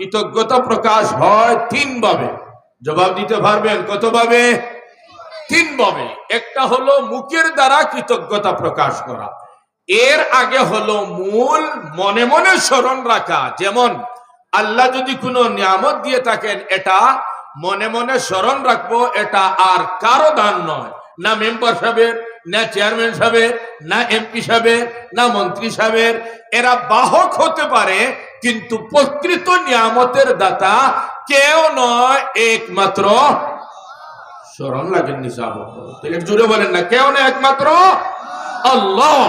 কৃতজ্ঞতা প্রকাশ হয় তিন ভাবে জবাব দিতে পারবেন কত ভাবে তিন ভাবে একটা হলো মুখের দ্বারা কৃতজ্ঞতা প্রকাশ করা। এর আগে হলো মূল মনে মনে স্মরণ রাখা। যেমন, আল্লাহ যদি কোনো নিয়ামত দিয়ে থাকেন, এটা মনে মনে স্মরণ রাখব, এটা আর কারও দান নয়। না মেম্বার সাহেবের, না চেয়ারম্যান সাহেবের, না এমপি সাহেবের, না মন্ত্রী সাহেবের। এরা বাহক হতে পারে কিন্তু প্রকৃত নিয়ামতের দাতা কেউ নয়, একমাত্র স্মরণ লাগেন নিসাব জুড়ে বলেন না, কেউ না একমাত্র আল্লাহ।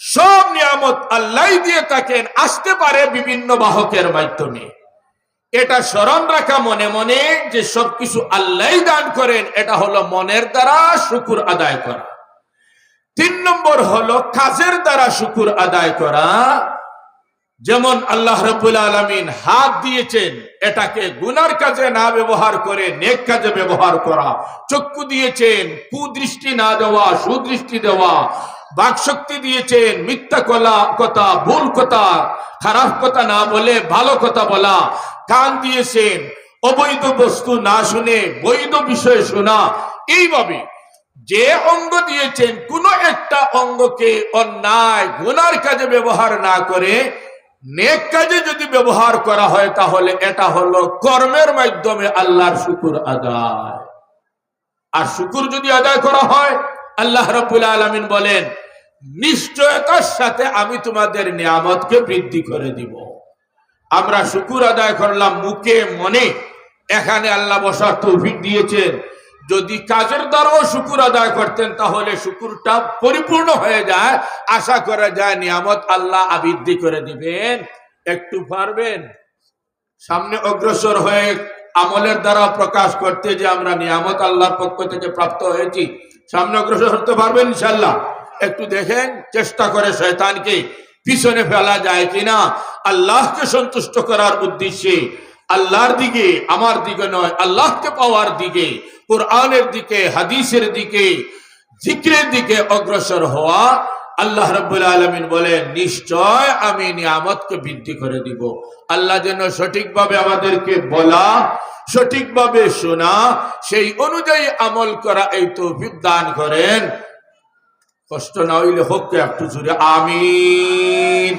সব নিয়ামত আল্লাহ দিয়ে থাকেন, আসতে পারে বিভিন্ন বাহকের মাধ্যমে। এটা স্মরণ রাখা মনে মনে যে সবকিছু আল্লাহ দান করেন, এটা হলো মনের দ্বারা শুকুর আদায় করা। তিন নম্বর হলো কাজের দ্বারা শুকুর আদায় করা। যেমন আল্লাহ রবুল আলমিন হাত দিয়েছেন, এটাকে গুনার কাজে না ব্যবহার করে, নেক কাজে ব্যবহার করা। চক্ষু দিয়েছেন, কুদৃষ্টি না দেওয়া, সুদৃষ্টি দেওয়া। বাকশক্তি দিয়েছেন, মিথ্যা কলা কথা, ভুল কথা, খারাপ কথা না বলে, ভালো কথা বলা। কান দিয়েছেন, অবৈধ বস্তু না শুনে, বৈধ বিষয় শোনা। এইভাবে যে অঙ্গ দিয়েছেন, কোন একটা অঙ্গকে অন্যায়, গুনার কাজে ব্যবহার না করে নেক কাজে যদি ব্যবহার করা হয়, তাহলে এটা হলো কর্মের মাধ্যমে আল্লাহর শুকুর আদায়। আর শুকুর যদি আদায় করা হয়, আল্লাহ রবুল আলমিন বলেন, নিশ্চয়তার সাথে আমি তোমাদের নিয়ামতকে বৃদ্ধি করে দিব। আমরা শুকুর আদায় করলাম মুখে, মনে। এখানে আল্লাহ বসার তৌফিক দিয়েছেন। যদি কাজের দ্বারাও শুকুর আদায় করতেন, তাহলে শুকুরটা পরিপূর্ণ হয়ে যায়। আশা করা যায় নিয়ামত আল্লাহ আবৃদ্ধি করে দিবেন। একটু পারবেন? সামনে অগ্রসর হয়ে আমলের দ্বারা প্রকাশ করতে যে আমরা নিয়ামত আল্লাহর পক্ষ থেকে প্রাপ্ত হয়েছি, সামনে অগ্রসর হতে পারবেন ইনশাল্লাহ একটু দেখেন চেষ্টা করে শয়তানকে পিছনে ফেলা যায় কিনা। আল্লাহকে সন্তুষ্ট করার উদ্দেশ্যে আল্লাহর দিকে, আমার দিকে নয়, আল্লাহকে পাওয়ার দিকে কোরআনের দিকে, হাদিসের দিকে, জিক্রের দিকে অগ্রসর হওয়া আল্লাহ রব্বুল আলমিন বলেন, নিশ্চয় আমি নিয়ামতকে বৃদ্ধি করে দিব। আল্লাহ যেন সঠিকভাবে আমাদেরকে বলা, সঠিকভাবে শোনা, সেই অনুযায়ী আমল করা এই তৌফিক দান করেন। কষ্ট না হইলে হোক একটু জুড়ে আমিন।